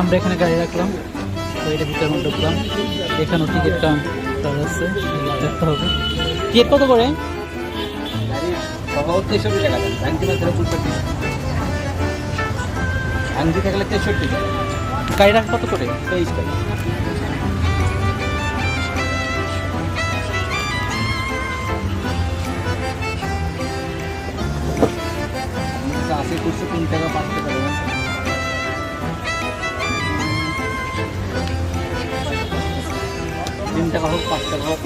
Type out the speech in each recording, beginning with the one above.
আমরা এখানে গাড়ি রাখলাম। তো এটা ভিতরে মধ্যে ঢুকলাম। এখানেও টিকিট কাউন্টার আছে, দেখতে হবে। টিকিট কত করে? আশি করছে তিন টাকা, পাঁচ টাকা। তিন টাকা হোক পাঁচ টাকা হোক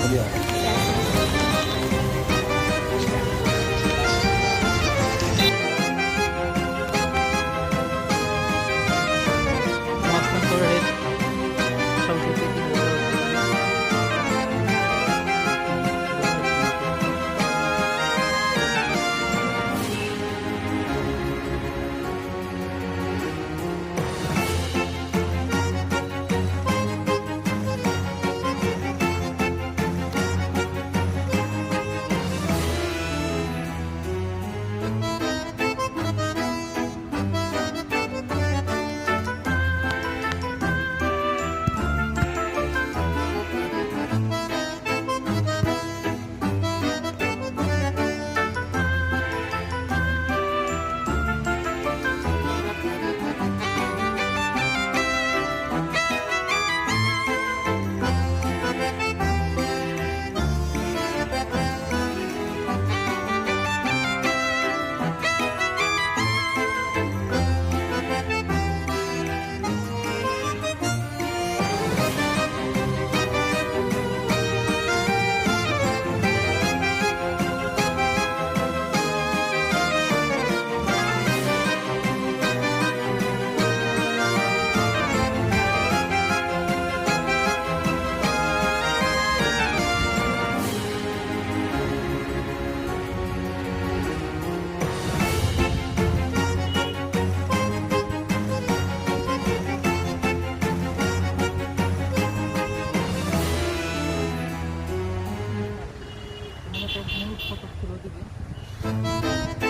এখানে তো ফটো তুলে দিবে